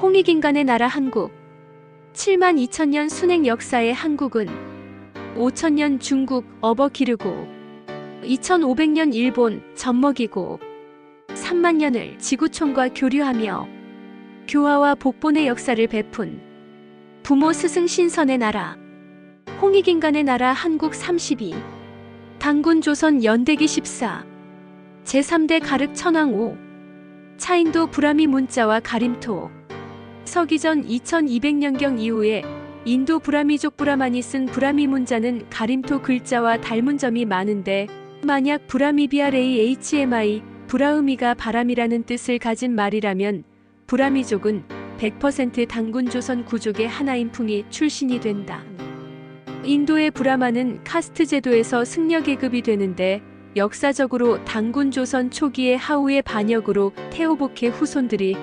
홍익인간의 나라 한국. 7만 2천년 순행 역사의 한국은 5천년 중국 업어 기르고 2500년 일본 젖먹이고 3만 년을 지구촌과 교류하며 교화와 복본의 역사를 베푼 부모 스승 신선의 나라. 홍익인간의 나라 한국 32 당군 조선 연대기 14 제3대 가륵 천왕 5 차인도 브라미 문자와 가림토 서기전 2200년경 이후에 인도 브라미족 브라만이 쓴 브라미 문자는 가림토 글자와 닮은 점이 많은데 만약 브라미비아레이 HMI 브라우미가 바람이라는 뜻을 가진 말이라면 브라미족은 100% 당군 조선 구족의 하나인 풍이 출신이 된다. 인도의 브라마는 카스트 제도에서 승려 계급이 되는데 역사적으로 당군 조선 초기의 하우의 반역으로 태오복의 후손들이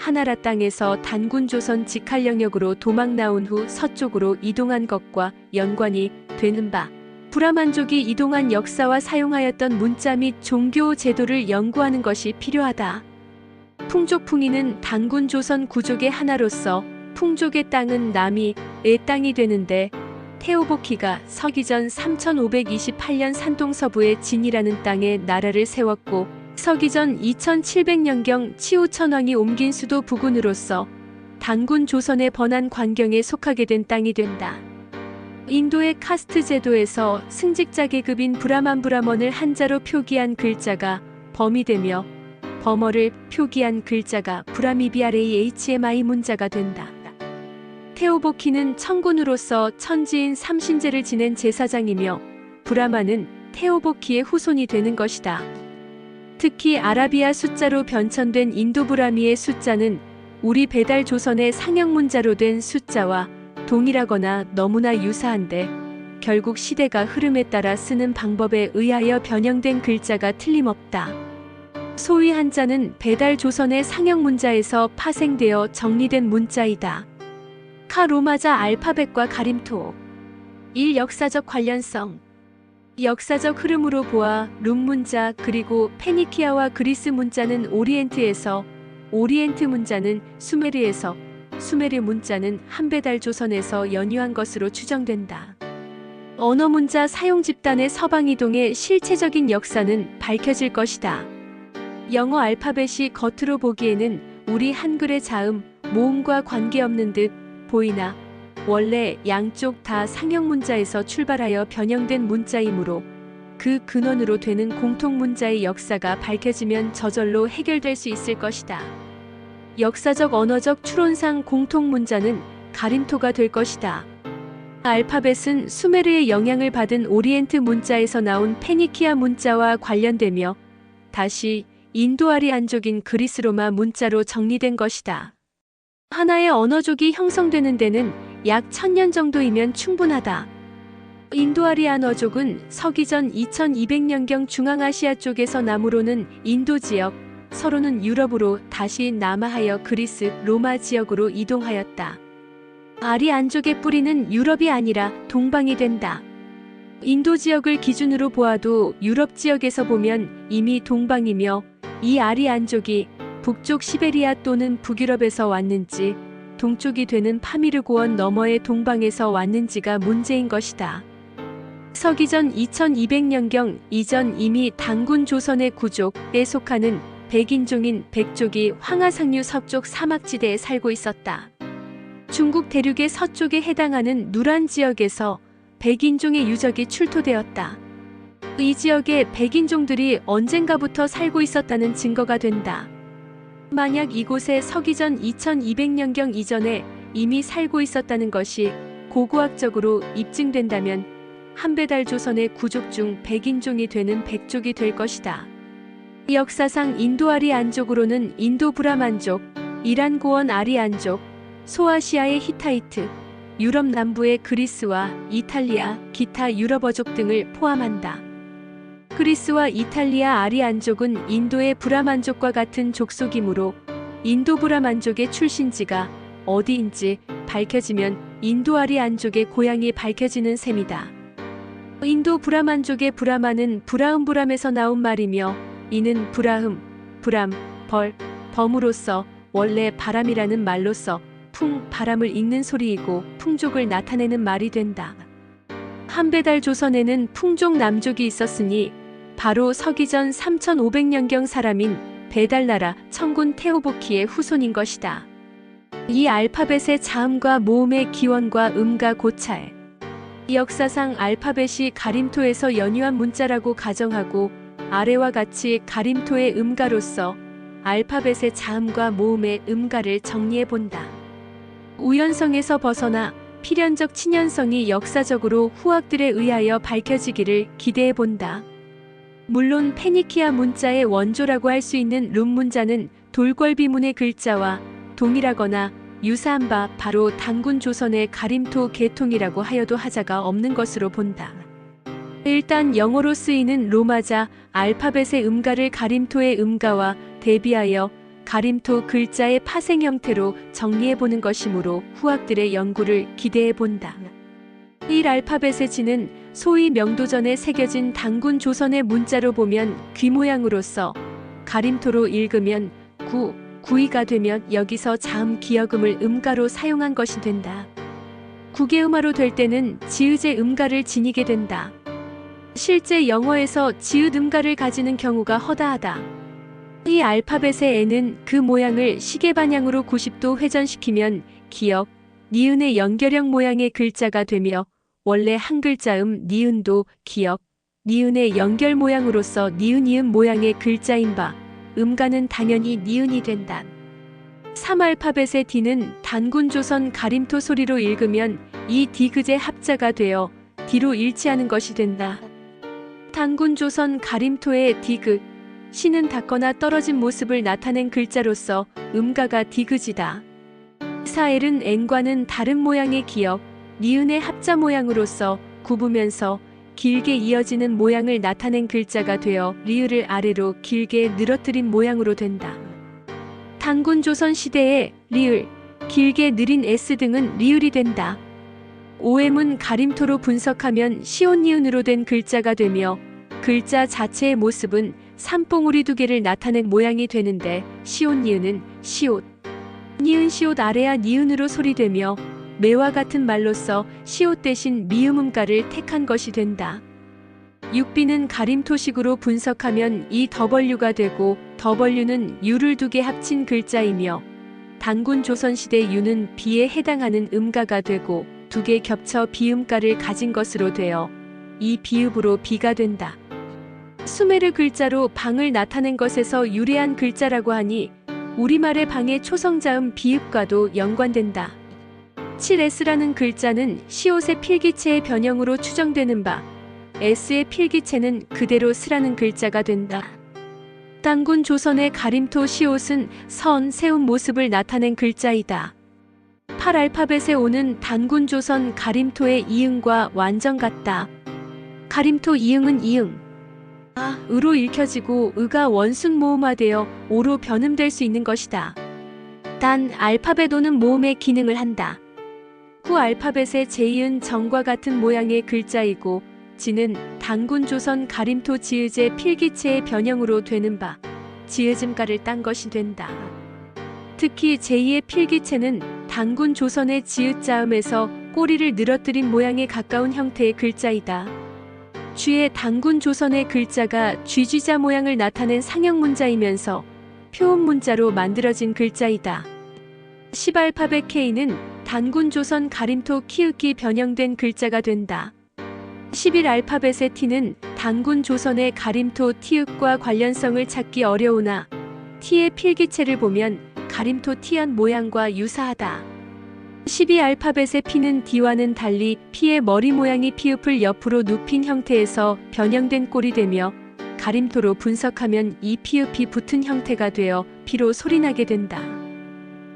하나라 땅에서 단군 조선 직할 영역으로 도망 나온 후 서쪽으로 이동한 것과 연관이 되는 바 브라만족이 이동한 역사와 사용하였던 문자 및 종교 제도를 연구하는 것이 필요하다. 풍족풍이는 단군 조선 구족의 하나로서 풍족의 땅은 남이의 땅이 되는데 태오보키가 서기전 3528년 산동 서부의 진이라는 땅에 나라를 세웠고 서기전 2700년경 치우천왕이 옮긴 수도 부군으로서 단군 조선의 번한 관경에 속하게 된 땅이 된다. 인도의 카스트 제도에서 승직자 계급인 브라만 브라먼을 한자로 표기한 글자가 범이 되며 범어를 표기한 글자가 브라미비아레이 HMI 문자가 된다. 테오보키는 천군으로서 천지인 삼신제를 지낸 제사장이며 브라마는 테오보키의 후손이 되는 것이다. 특히 아라비아 숫자로 변천된 인도 브라미의 숫자는 우리 배달 조선의 상형 문자로 된 숫자와 동일하거나 너무나 유사한데 결국 시대가 흐름에 따라 쓰는 방법에 의하여 변형된 글자가 틀림없다. 소위 한자는 배달 조선의 상형 문자에서 파생되어 정리된 문자이다. 카 로마자 알파벳과 가림토 1. 역사적 관련성 역사적 흐름으로 보아 룸 문자 그리고 페니키아와 그리스 문자는 오리엔트에서 오리엔트 문자는 수메르에서 수메르 문자는 한배달 조선에서 연유한 것으로 추정된다. 언어 문자 사용 집단의 서방 이동의 실체적인 역사는 밝혀질 것이다. 영어 알파벳이 겉으로 보기에는 우리 한글의 자음, 모음과 관계없는 듯 보이나 원래 양쪽 다 상형 문자에서 출발하여 변형된 문자이므로 그 근원으로 되는 공통 문자의 역사가 밝혀지면 저절로 해결될 수 있을 것이다. 역사적 언어적 추론상 공통 문자는 가림토가 될 것이다. 알파벳은 수메르의 영향을 받은 오리엔트 문자에서 나온 페니키아 문자와 관련되며 다시 인도아리 안족인 그리스 로마 문자로 정리된 것이다. 하나의 언어족이 형성되는 데는 약 천년 정도이면 충분하다. 인도아리아너족은 서기 전 2200년경 중앙아시아 쪽에서 남으로는 인도 지역, 서로는 유럽으로 다시 남하하여 그리스, 로마 지역으로 이동하였다. 아리안족의 뿌리는 유럽이 아니라 동방이 된다. 인도 지역을 기준으로 보아도 유럽 지역에서 보면 이미 동방이며 이 아리안족이 북쪽 시베리아 또는 북유럽에서 왔는지 동쪽이 되는 파미르고원 너머의 동방에서 왔는지가 문제인 것이다. 서기전 2200년경 이전 이미 당군 조선의 구족에 속하는 백인종인 백족이 황하상류 서쪽 사막지대에 살고 있었다. 중국 대륙의 서쪽에 해당하는 누란 지역에서 백인종의 유적이 출토되었다. 이 지역에 백인종들이 언젠가부터 살고 있었다는 증거가 된다. 만약 이곳에 서기 전 2200년경 이전에 이미 살고 있었다는 것이 고고학적으로 입증된다면 한배달 조선의 구족 중 백인종이 되는 백족이 될 것이다. 역사상 인도 아리 안족으로는 인도 브라만족, 이란 고원 아리 안족, 소아시아의 히타이트, 유럽 남부의 그리스와 이탈리아, 기타 유럽어족 등을 포함한다. 그리스와 이탈리아 아리안족은 인도의 브라만족과 같은 족속이므로 인도 브라만족의 출신지가 어디인지 밝혀지면 인도 아리안족의 고향이 밝혀지는 셈이다. 인도 브라만족의 브라만은 브라음 브람에서 나온 말이며 이는 브라흠, 브람, 벌, 범으로서 원래 바람이라는 말로써 풍, 바람을 잇는 소리이고 풍족을 나타내는 말이 된다. 한배달 조선에는 풍족 남족이 있었으니 바로 서기전 3500년경 사람인 배달나라 청군 테오보키의 후손인 것이다. 이 알파벳의 자음과 모음의 기원과 음과 고찰. 역사상 알파벳이 가림토에서 연유한 문자라고 가정하고 아래와 같이 가림토의 음가로서 알파벳의 자음과 모음의 음가를 정리해 본다. 우연성에서 벗어나 필연적 친연성이 역사적으로 후학들에 의하여 밝혀지기를 기대해 본다. 물론 페니키아 문자의 원조라고 할 수 있는 룸 문자는 돌궐비문의 글자와 동일하거나 유사한 바 바로 당군 조선의 가림토 계통이라고 하여도 하자가 없는 것으로 본다. 일단 영어로 쓰이는 로마자 알파벳의 음가를 가림토의 음가와 대비하여 가림토 글자의 파생 형태로 정리해 보는 것이므로 후학들의 연구를 기대해 본다. 1 알파벳의 지는 소위 명도전에 새겨진 당군 조선의 문자로 보면 귀 모양으로서 가림토로 읽으면 구, 구이가 되면 여기서 자음 기역음을 음가로 사용한 것이 된다. 국외음화로 될 때는 지읒의 음가를 지니게 된다. 실제 영어에서 지읒 음가를 가지는 경우가 허다하다. 이 알파벳의 N은 그 모양을 시계 방향으로 90도 회전시키면 기역, 니은의 연결형 모양의 글자가 되며 원래 한 글자음 니은도 기역, 니은의 연결 모양으로서 니은이음 모양의 글자인 바 음가는 당연히 니은이 된다. 3알파벳의 D는 단군조선 가림토 소리로 읽으면 이 디귿의 합자가 되어 D로 일치하는 것이 된다. 단군조선 가림토의 디귿, 신은 닿거나 떨어진 모습을 나타낸 글자로서 음가가 디귿이다. 사엘은 N과는 다른 모양의 기역, 니은의 합자 모양으로서 굽으면서 길게 이어지는 모양을 나타낸 글자가 되어 리을을 아래로 길게 늘어뜨린 모양으로 된다. 당군 조선 시대에 리을, 길게 느린 S 등은 리을이 된다. 오엠은 가림토로 분석하면 시온니은으로 된 글자가 되며 글자 자체의 모습은 산봉우리 두 개를 나타낸 모양이 되는데 시온니은은 시옷, 니은 시옷 아래야 니은으로 소리되며 매와 같은 말로써 시옷 대신 미음음가를 택한 것이 된다. 6비는 가림토식으로 분석하면 이 W가 되고 W는 유를 두 개 합친 글자이며 단군 조선시대 유는 비에 해당하는 음가가 되고 두 개 겹쳐 비음가를 가진 것으로 되어 이 비읍으로 비가 된다. 수메르 글자로 방을 나타낸 것에서 유래한 글자라고 하니 우리말의 방의 초성자음 비읍과도 연관된다. 7S라는 글자는 시옷의 필기체의 변형으로 추정되는 바 S의 필기체는 그대로 스라는 글자가 된다. 당군 조선의 가림토 시옷은 선, 세운 모습을 나타낸 글자이다. 8알파벳에 오는 단군 조선 가림토의 이응과 완전 같다. 가림토 이응은 이응. 아, 으로 읽혀지고 의가 원순 모음화되어 오로 변음될 수 있는 것이다. 단 알파벳 오는 모음의 기능을 한다. 후 알파벳의 제이은 정과 같은 모양의 글자이고 지는 당군 조선 가림토 지읒의 필기체의 변형으로 되는 바 지읒음가를 딴 것이 된다. 특히 제2의 필기체는 당군 조선의 지읒자음에서 꼬리를 늘어뜨린 모양에 가까운 형태의 글자이다. 쥐의 당군 조선의 글자가 쥐쥐자 모양을 나타낸 상형 문자이면서 표음 문자로 만들어진 글자이다. 10알파벳 K는 단군 조선 가림토 키읔기 변형된 글자가 된다. 11 알파벳의 T는 단군 조선의 가림토 티읕과 관련성을 찾기 어려우나 T의 필기체를 보면 가림토 티안 모양과 유사하다. 12 알파벳의 P는 D와는 달리 P의 머리 모양이 피읍을 옆으로 눕힌 형태에서 변형된 꼴이 되며 가림토로 분석하면 이 피읍이 붙은 형태가 되어 피로 소리나게 된다.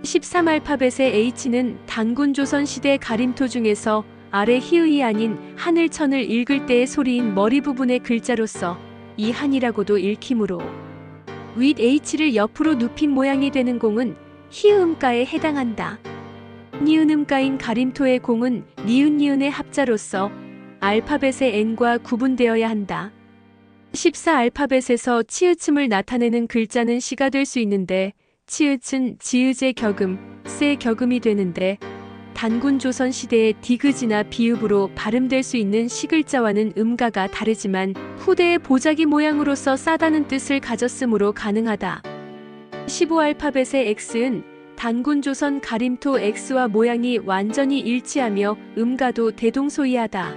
13알파벳의 H는 단군 조선 시대 가림토 중에서 아래 히읗이 아닌 하늘천을 읽을 때의 소리인 머리 부분의 글자로서 이 한이라고도 읽히므로 윗 H를 옆으로 눕힌 모양이 되는 공은 히읗음가에 해당한다. 니은음가인 가림토의 공은 니은니은의 합자로서 알파벳의 N과 구분되어야 한다. 14알파벳에서 치읒음을 나타내는 글자는 시가 될 수 있는데 치읓은 지읒의 격음, 세 격음이 되는데 단군 조선 시대의 디귿이나 비읍으로 발음될 수 있는 시글자와는 음가가 다르지만 후대의 보자기 모양으로서 싸다는 뜻을 가졌으므로 가능하다. 15알파벳의 X은 단군 조선 가림토 X와 모양이 완전히 일치하며 음가도 대동소이하다.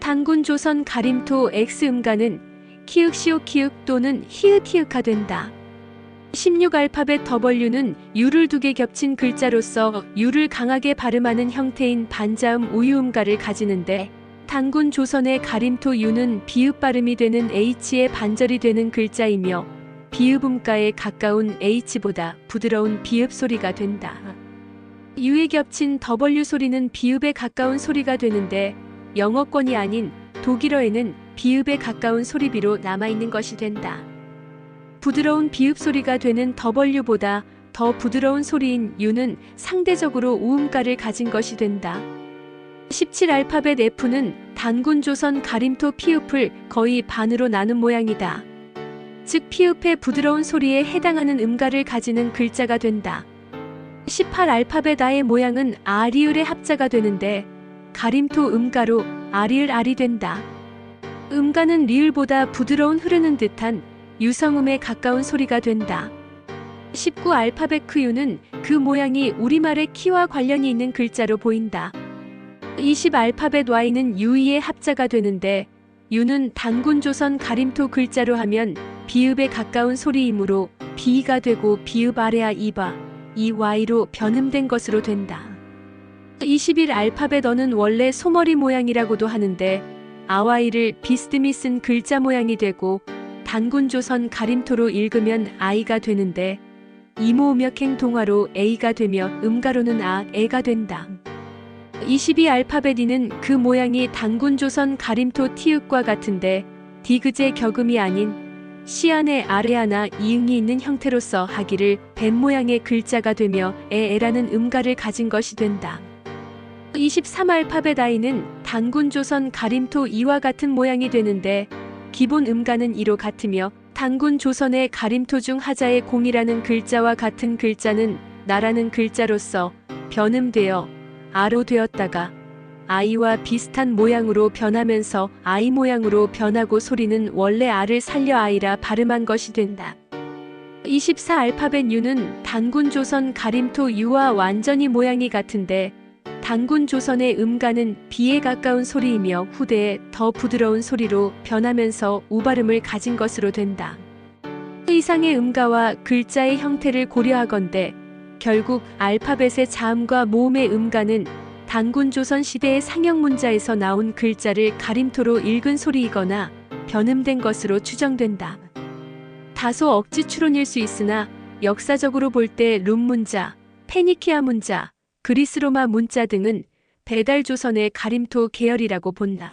단군 조선 가림토 X 음가는 키읔 시옷 키읔 또는 히읗 히읗화 된다. 16알파벳 W는 유를 두 개 겹친 글자로서 유를 강하게 발음하는 형태인 반자음 우유음가를 가지는데 단군 조선의 가림토 유는 비읍 발음이 되는 H의 반절이 되는 글자이며 비읍음가에 가까운 H보다 부드러운 비읍 소리가 된다. 유에 겹친 W 소리는 비읍에 가까운 소리가 되는데 영어권이 아닌 독일어에는 비읍에 가까운 소리비로 남아있는 것이 된다. 부드러운 비읍 소리가 되는 W보다 더 부드러운 소리인 U는 상대적으로 우음가를 가진 것이 된다. 17 알파벳 F는 단군 조선 가림토 피읍을 거의 반으로 나눈 모양이다. 즉 피읍의 부드러운 소리에 해당하는 음가를 가지는 글자가 된다. 18 알파벳 I의 모양은 아리을의 합자가 되는데 가림토 음가로 아리을 알이 된다. 음가는 리을보다 부드러운 흐르는 듯한 유성음에 가까운 소리가 된다. 19 알파벳 크유는 그 모양이 우리말의 키와 관련이 있는 글자로 보인다. 20 알파벳 Y는 유이의 합자가 되는데 유는 단군 조선 가림토 글자로 하면 비읍에 가까운 소리이므로 비가 되고 비읍 아래야 이바 이 Y로 변음된 것으로 된다. 21 알파벳 어는 원래 소머리 모양이라고도 하는데 아와이를 비스듬히 쓴 글자 모양이 되고 단군 조선 가림토로 읽으면 아이가 되는데 이모음역행 동화로 A가 되며 음가로는 아, 애가 된다. 22 알파벳 이는 그 모양이 단군 조선 가림토 티읕과 같은데 디귿의 격음이 아닌 시 안에 아래 하나 이응이 있는 형태로서 하기를 뱀 모양의 글자가 되며 에에라는 음가를 가진 것이 된다. 23 알파벳 아이는 단군 조선 가림토 이와 같은 모양이 되는데 기본 음가는 이로 같으며 단군 조선의 가림토 중 하자의 공이라는 글자와 같은 글자는 나라는 글자로서 변음되어 아로 되었다가 아이와 비슷한 모양으로 변하면서 아이 모양으로 변하고 소리는 원래 아를 살려 아이라 발음한 것이 된다. 24 알파벳 유는 단군 조선 가림토 유와 완전히 모양이 같은데 단군 조선의 음가는 비에 가까운 소리이며 후대에 더 부드러운 소리로 변하면서 우발음을 가진 것으로 된다. 이상의 음가와 글자의 형태를 고려하건대 결국 알파벳의 자음과 모음의 음가는 단군 조선 시대의 상형 문자에서 나온 글자를 가림토로 읽은 소리이거나 변음된 것으로 추정된다. 다소 억지 추론일 수 있으나 역사적으로 볼 때 룸 문자, 페니키아 문자, 그리스 로마 문자 등은 배달 조선의 가림토 계열이라고 본다.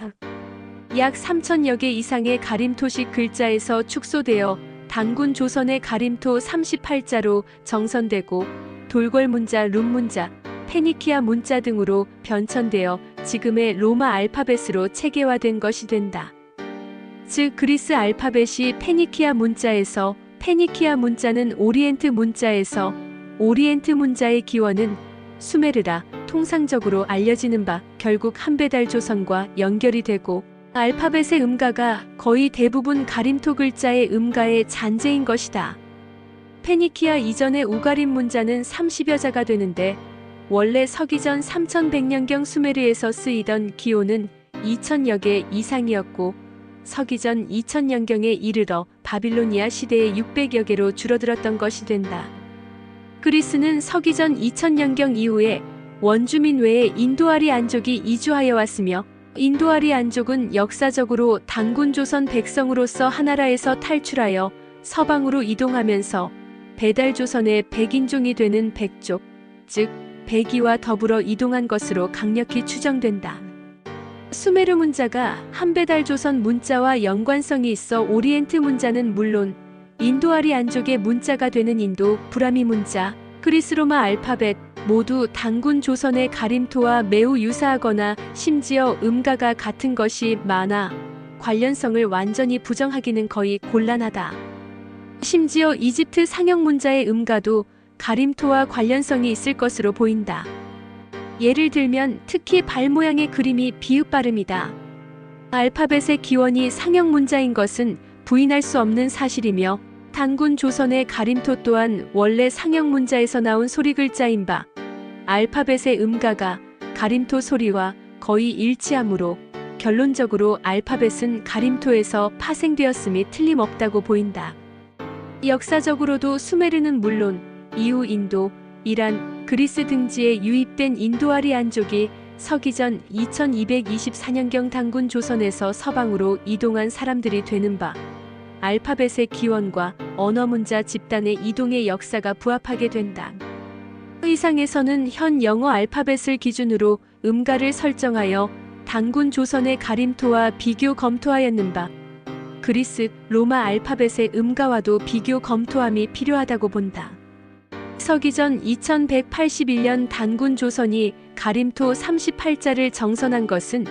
약 3천여 개 이상의 가림토식 글자에서 축소되어 단군 조선의 가림토 38자로 정선되고 돌궐 문자, 룸 문자, 페니키아 문자 등으로 변천되어 지금의 로마 알파벳으로 체계화된 것이 된다. 즉 그리스 알파벳이 페니키아 문자에서 페니키아 문자는 오리엔트 문자에서 오리엔트 문자의 기원은 수메르라 통상적으로 알려지는 바 결국 한배달 조선과 연결이 되고 알파벳의 음가가 거의 대부분 가림토 글자의 음가의 잔재인 것이다. 페니키아 이전의 우가림 문자는 30여 자가 되는데 원래 서기전 3100년경 수메르에서 쓰이던 기호는 2000여 개 이상이었고 서기전 2000년경에 이르러 바빌로니아 시대의 600여 개로 줄어들었던 것이 된다. 그리스는 서기전 2000년경 이후에 원주민 외에 인도아리 안족이 이주하여 왔으며 인도아리 안족은 역사적으로 단군 조선 백성으로서 하나라에서 탈출하여 서방으로 이동하면서 배달 조선의 백인종이 되는 백족, 즉 백이와 더불어 이동한 것으로 강력히 추정된다. 수메르 문자가 한배달 조선 문자와 연관성이 있어 오리엔트 문자는 물론 인도아리 안족의 문자가 되는 인도 브라미 문자, 그리스 로마 알파벳 모두 단군 조선의 가림토와 매우 유사하거나 심지어 음가가 같은 것이 많아 관련성을 완전히 부정하기는 거의 곤란하다. 심지어 이집트 상형 문자의 음가도 가림토와 관련성이 있을 것으로 보인다. 예를 들면 특히 발 모양의 그림이 비읍 발음이다. 알파벳의 기원이 상형 문자인 것은 부인할 수 없는 사실이며 단군 조선의 가림토 또한 원래 상형 문자에서 나온 소리 글자인 바 알파벳의 음가가 가림토 소리와 거의 일치하므로 결론적으로 알파벳은 가림토에서 파생되었음이 틀림없다고 보인다. 역사적으로도 수메르는 물론 이후 인도, 이란, 그리스 등지에 유입된 인도아리 안족이 서기전 2224년경 당군 조선에서 서방으로 이동한 사람들이 되는 바 알파벳의 기원과 언어 문자 집단의 이동의 역사가 부합하게 된다. 의상에서는 현 영어 알파벳을 기준으로 음가를 설정하여 당군 조선의 가림토와 비교 검토하였는 바 그리스 로마 알파벳의 음가와도 비교 검토함이 필요하다고 본다. 서기 전 2181년 단군 조선이 가림토 38자를 정선한 것은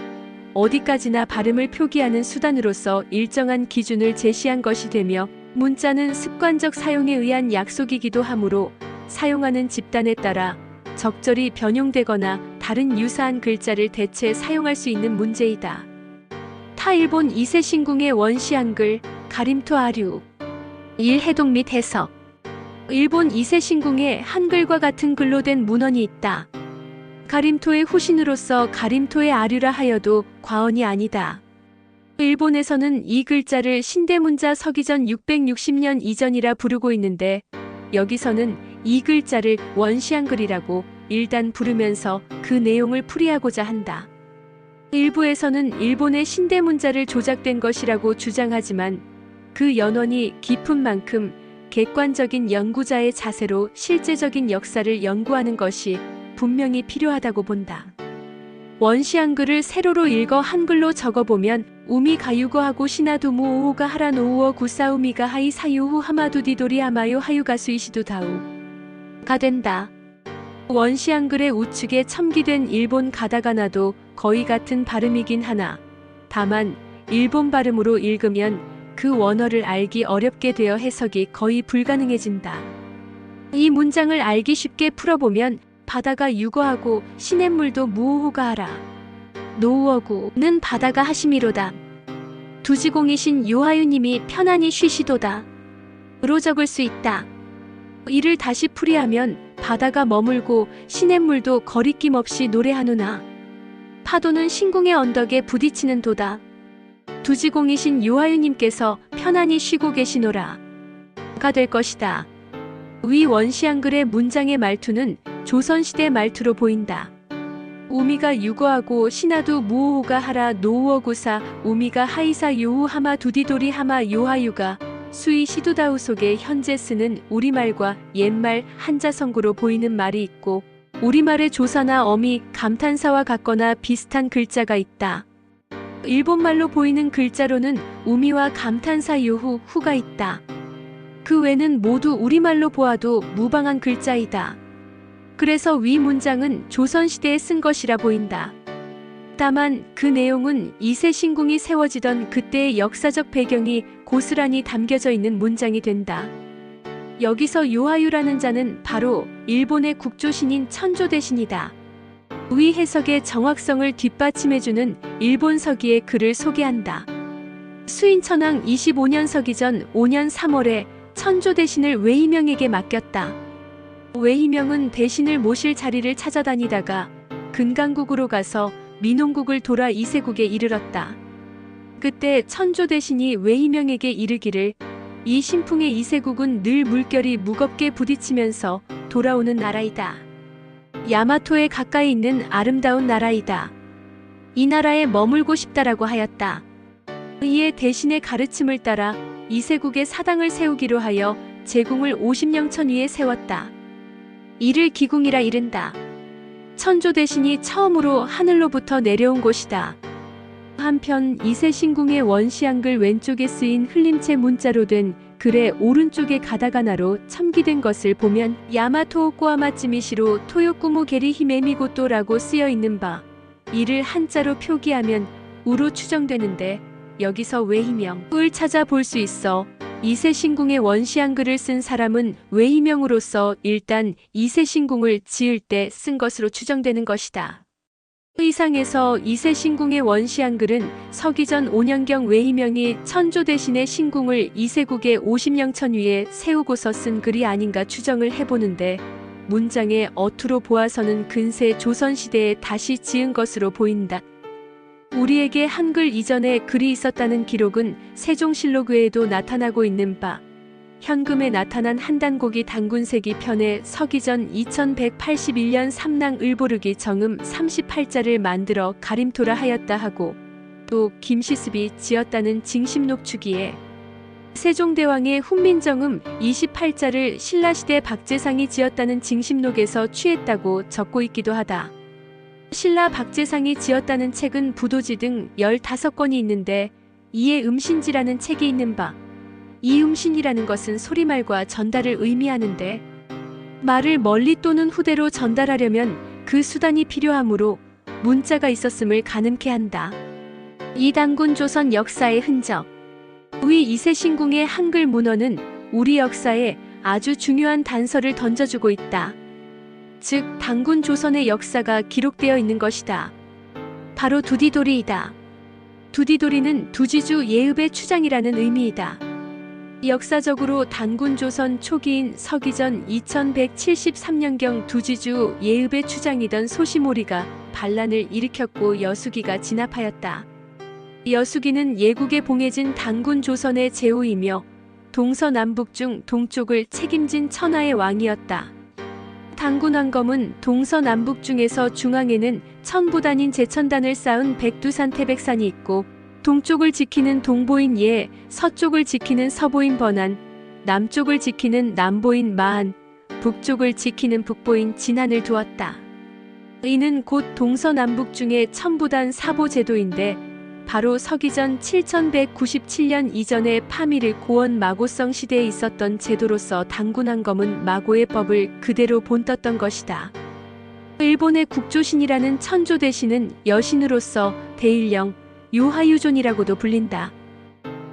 어디까지나 발음을 표기하는 수단으로서 일정한 기준을 제시한 것이 되며 문자는 습관적 사용에 의한 약속이기도 하므로 사용하는 집단에 따라 적절히 변용되거나 다른 유사한 글자를 대체 사용할 수 있는 문제이다. 타 일본 이세 신궁의 원시 한글 가림토 아류 1 해독 및 해석 일본 이세 신궁에 한글과 같은 글로 된 문헌이 있다. 가림토의 후신으로서 가림토의 아류라 하여도 과언이 아니다. 일본에서는 이 글자를 신대문자 서기전 660년 이전이라 부르고 있는데 여기서는 이 글자를 원시한글이라고 일단 부르면서 그 내용을 풀이하고자 한다. 일부에서는 일본의 신대문자를 조작된 것이라고 주장하지만 그 연원이 깊은 만큼 객관적인 연구자의 자세로 실제적인 역사를 연구하는 것이 분명히 필요하다고 본다. 원시 한글을 세로로 읽어 한글로 적어보면 우미 가유거하고 시나도무 오호가 하라 노우어 구사우미가 하이 사유후 하마두디도리 아마요 하유가수 이시도 다우 가 된다. 원시 한글의 우측에 첨기된 일본 가다가나도 거의 같은 발음이긴 하나 다만 일본 발음으로 읽으면 그 원어를 알기 어렵게 되어 해석이 거의 불가능해진다. 이 문장을 알기 쉽게 풀어보면 바다가 유거하고 시냇물도 무호호가 하라. 노우어구는 바다가 하시미로다. 두지공이신 요하유님이 편안히 쉬시도다. 로 적을 수 있다. 이를 다시 풀이하면 바다가 머물고 시냇물도 거리낌 없이 노래하누나. 파도는 신궁의 언덕에 부딪히는 도다. 두지공이신 요하유님께서 편안히 쉬고 계시노라. 가 될 것이다. 위 원시 한글의 문장의 말투는 조선시대 말투로 보인다. 우미가 유거하고 신하도 무호호가 하라 노우어구사 우미가 하이사 요우 하마 두디도리 하마 요하유가 수이 시두다우 속에 현재 쓰는 우리말과 옛말 한자성구로 보이는 말이 있고 우리말의 조사나 어미 감탄사와 같거나 비슷한 글자가 있다. 일본말로 보이는 글자로는 우미와 감탄사 요후 후가 있다. 그 외는 모두 우리말로 보아도 무방한 글자이다. 그래서 위 문장은 조선시대에 쓴 것이라 보인다. 다만 그 내용은 이세 신궁이 세워지던 그때의 역사적 배경이 고스란히 담겨져 있는 문장이 된다. 여기서 요하유라는 자는 바로 일본의 국조신인 천조 대신이다. 위 해석의 정확성을 뒷받침해주는 일본 서기의 글을 소개한다. 수인천왕 25년 서기 전 5년 3월에 천조 대신을 외이명에게 맡겼다. 외이명은 대신을 모실 자리를 찾아다니다가 금강국으로 가서 민홍국을 돌아 이세국에 이르렀다. 그때 천조 대신이 외이명에게 이르기를 이 신풍의 이세국은 늘 물결이 무겁게 부딪히면서 돌아오는 나라이다. 야마토에 가까이 있는 아름다운 나라이다. 이 나라에 머물고 싶다라고 하였다. 이에 대신의 가르침을 따라 이세국에 사당을 세우기로 하여 제궁을 50령천 위에 세웠다. 이를 기궁이라 이른다. 천조 대신이 처음으로 하늘로부터 내려온 곳이다. 한편 이세 신궁의 원시 한글 왼쪽에 쓰인 흘림체 문자로 된 글의 오른쪽에 가다가나로 첨기된 것을 보면 야마토 꼬아마찌미시로 토요꾸무 게리 히메미고토라고 쓰여 있는 바 이를 한자로 표기하면 우로 추정되는데 여기서 외희명 을 찾아볼 수 있어 이세신궁의 원시 한글을 쓴 사람은 외이명으로서 일단 이세신궁을 지을 때 쓴 것으로 추정되는 것이다. 의상에서 이세신궁의 원시 한글은 서기전 5년경 외이명이 천조 대신에 신궁을 이세국의 50영천 위에 세우고서 쓴 글이 아닌가 추정을 해보는데 문장의 어투로 보아서는 근세 조선시대에 다시 지은 것으로 보인다. 우리에게 한글 이전에 글이 있었다는 기록은 세종실록 외에도 나타나고 있는 바 현금에 나타난 한단곡이 단군세기 편에 서기전 2181년 삼랑 을보르기 정음 38자를 만들어 가림토라 하였다 하고 또 김시습이 지었다는 징심록 주기에 세종대왕의 훈민정음 28자를 신라시대 박재상이 지었다는 징심록에서 취했다고 적고 있기도 하다. 신라 박재상이 지었다는 책은 부도지 등 15권이 있는데 이에 음신지라는 책이 있는 바 이음신이라는 것은 소리말과 전달을 의미하는데 말을 멀리 또는 후대로 전달하려면 그 수단이 필요하므로 문자가 있었음을 가늠케 한다. 이단군 조선 역사의 흔적 위 이세신궁의 한글 문헌은 우리 역사에 아주 중요한 단서를 던져주고 있다. 즉 당군 조선의 역사가 기록되어 있는 것이다. 바로 두디도리이다. 두디도리는 두지주 예읍의 추장이라는 의미이다. 역사적으로 단군 조선 초기인 서기전 2173년경 두지주 예읍의 추장이던 소시모리가 반란을 일으켰고 여수기가 진압하였다. 여수기는 예국에 봉해진 단군 조선의 제후이며 동서남북 중 동쪽을 책임진 천하의 왕이었다. 당군왕검은 동서남북 중에서 중앙에는 천보단인 제천단을 쌓은 백두산 태백산이 있고 동쪽을 지키는 동보인 예, 서쪽을 지키는 서보인 번안, 남쪽을 지키는 남보인 마한, 북쪽을 지키는 북보인 진안을 두었다. 이는 곧 동서남북 중에 천보단 사보 제도인데 바로 서기전 7197년 이전에 파미르 고원 마고성 시대에 있었던 제도로서 당군한 검은 마고의 법을 그대로 본떴던 것이다. 일본의 국조신이라는 천조 대신은 여신으로서 대일령, 유하유존이라고도 불린다.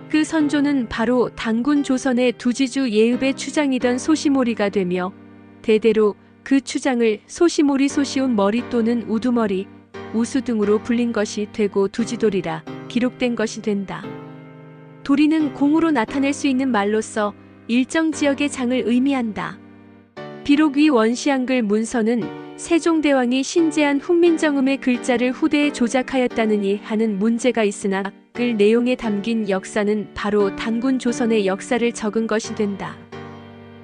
그 선조는 바로 당군 조선의 두지주 예읍의 추장이던 소시모리가 되며 대대로 그 추장을 소시모리 소시온 머리 또는 우두머리, 우수 등으로 불린 것이 되고 두지돌이라 기록된 것이 된다. 도리는 공으로 나타낼 수 있는 말로서 일정 지역의 장을 의미한다. 비록 위 원시 한글 문서는 세종대왕이 신제한 훈민정음의 글자를 후대에 조작하였다느니 하는 문제가 있으나 글 내용에 담긴 역사는 바로 단군 조선의 역사를 적은 것이 된다.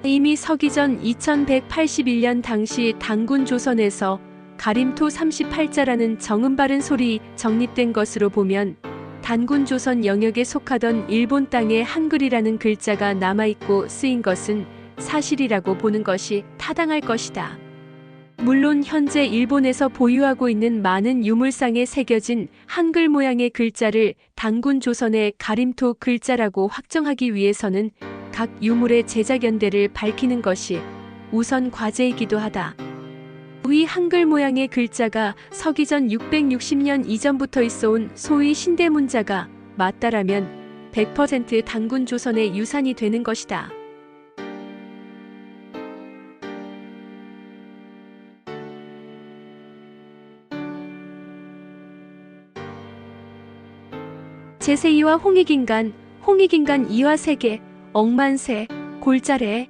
이미 서기전 2181년 당시 단군 조선에서 가림토 38자라는 정음 바른 소리 정립된 것으로 보면 단군 조선 영역에 속하던 일본 땅에 한글이라는 글자가 남아있고 쓰인 것은 사실이라고 보는 것이 타당할 것이다. 물론 현재 일본에서 보유하고 있는 많은 유물상에 새겨진 한글 모양의 글자를 단군 조선의 가림토 글자라고 확정하기 위해서는 각 유물의 제작 연대를 밝히는 것이 우선 과제이기도 하다. 위 한글 모양의 글자가 서기 전 660년 이전부터 있어온 소위 신대문자가 맞다라면 100% 당군 조선의 유산이 되는 것이다. 제세이와 홍익인간, 홍익인간 이화 세계, 억만세, 골자래,